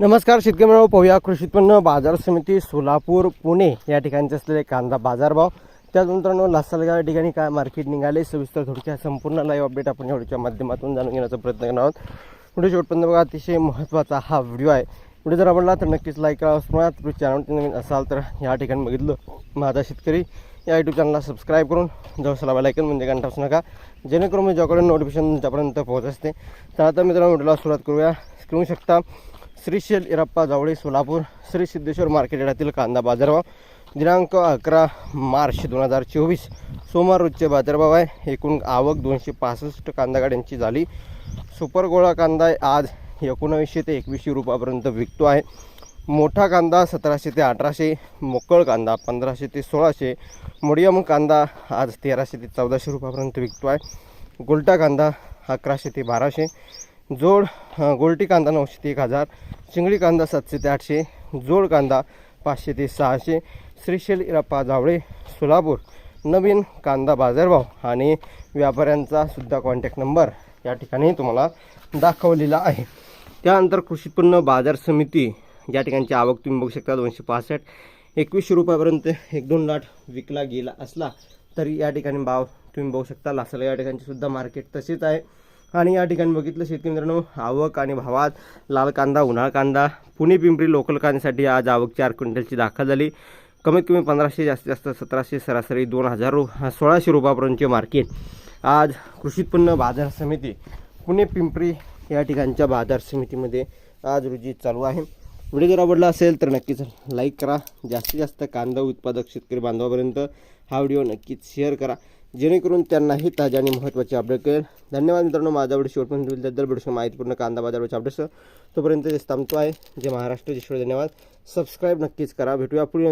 नमस्कार शेतकरी मित्रांनो पाहूया कृषी उत्पन्न बाजार समिती सोलापूर पुणे या ठिकाणचे असलेले कांदा बाजारभाव. त्याच मित्रांनो लासलगाव या ठिकाणी काय मार्केट निघाले सविस्तर थोडक्या संपूर्ण लाईव्ह अपडेट आपण एवढ्याच्या माध्यमातून जाणून घेण्याचा प्रयत्न करणार आहोत. व्हिडिओ शेवटपर्यंत बघा अतिशय महत्त्वाचा हा व्हिडिओ आहे. व्हिडिओ जर आवडला तर नक्कीच लाईक करा. मुळात चॅनल नवीन असाल तर या ठिकाणी बघितलं माझा शेतकरी या यूट्यूब चॅनलला सबस्क्राईब करून जवळ लावा म्हणजे घंटा असू नका. जेणेकरून मी ज्याकडे नोटिफिकेशन तुमच्यापर्यंत पोहोच असते. तर आता मित्रांनो व्हिडिओला सुरुवात करूया. करू शकता श्रीशैल इरप्पा जावळे सोलापूर श्री सिद्धेश्वर मार्केट येथील कांदा बाजारभाव. दिनांक अकरा मार्च दोन हजार चोवीस. सोमवार रोजचे बाजारभाव आहे. एकूण आवक दोनशे पासष्ट कांदा गाड्यांची झाली. सुपर गोळा कांदा आज एकोणावीसशे ते एकवीसशे रुपयापर्यंत विकतो आहे. मोठा कांदा सतराशे ते अठराशे मोकळ कांदा पंधराशे ते सोळाशे मोडियम कांदा आज तेराशे ते चौदाशे रुपयापर्यंत विकतो आहे. गोलटा कांदा अकराशे ते बाराशे जोड गोलटी कांदा नऊशे ते एक हजार चिंगडी कांदा सातशे ते आठशे जोड कांदा पाचशे ते सहाशे श्रीशैल इराप्पा जावळे सोलापूर नवीन कांदा बाजारभाव आणि व्यापाऱ्यांचा सुद्धा कॉन्टॅक्ट नंबर या ठिकाणी तुम्हाला दाखवलेला आहे. त्यानंतर कृषी उत्पन्न बाजार समिती या ठिकाणची आवक तुम्ही बघू शकता दोनशे पासष्ट. एकवीसशे रुपयापर्यंत एक दोन लाट विकला गेला असला तरी या ठिकाणी भाव तुम्ही बघू शकता. लासला या ठिकाणची सुद्धा मार्केट तसेच आहे. आणि या ठिकाणी बघितलं शेतकरी मित्रांनो आवक आणि भावात लाल कांदा उन्हाळ कांदा पुणे पिंपरी लोकल कांद्यासाठी आज आवक चार क्विंटलची दाखल झाली. कमीत कमी पंधराशे जास्तीत जास्त सतराशे सरासरी दोन हजार रु सोळाशे रुपयापर्यंतचे मार्केट. आज कृषी उत्पन्न बाजार समिती पुणे पिंपरी या ठिकाणच्या बाजार समितीमध्ये आज रोजी चालू आहे. व्हिडिओ जर आवडला असेल तर नक्कीच लाईक करा. जास्तीत जास्त कांदा उत्पादक शेतकरी बांधवापर्यंत हा व्हिडिओ नक्कीच शेअर करा. जेणेकरून त्यांनाही ताज्या आणि महत्त्वाचे अपडेट कळेल. धन्यवाद मित्रांनो. माझा व्हिडिओ शेवटपर्यंत दिल्याबद्दल व्हिडिओ माहितीपूर्ण कांदा बाजाराचे अपडेट्स तोपर्यंत ते थांबतो आहे. जे महाराष्ट्र. ईश्वर धन्यवाद. सबस्क्राईब नक्कीच करा. भेटूया पुढे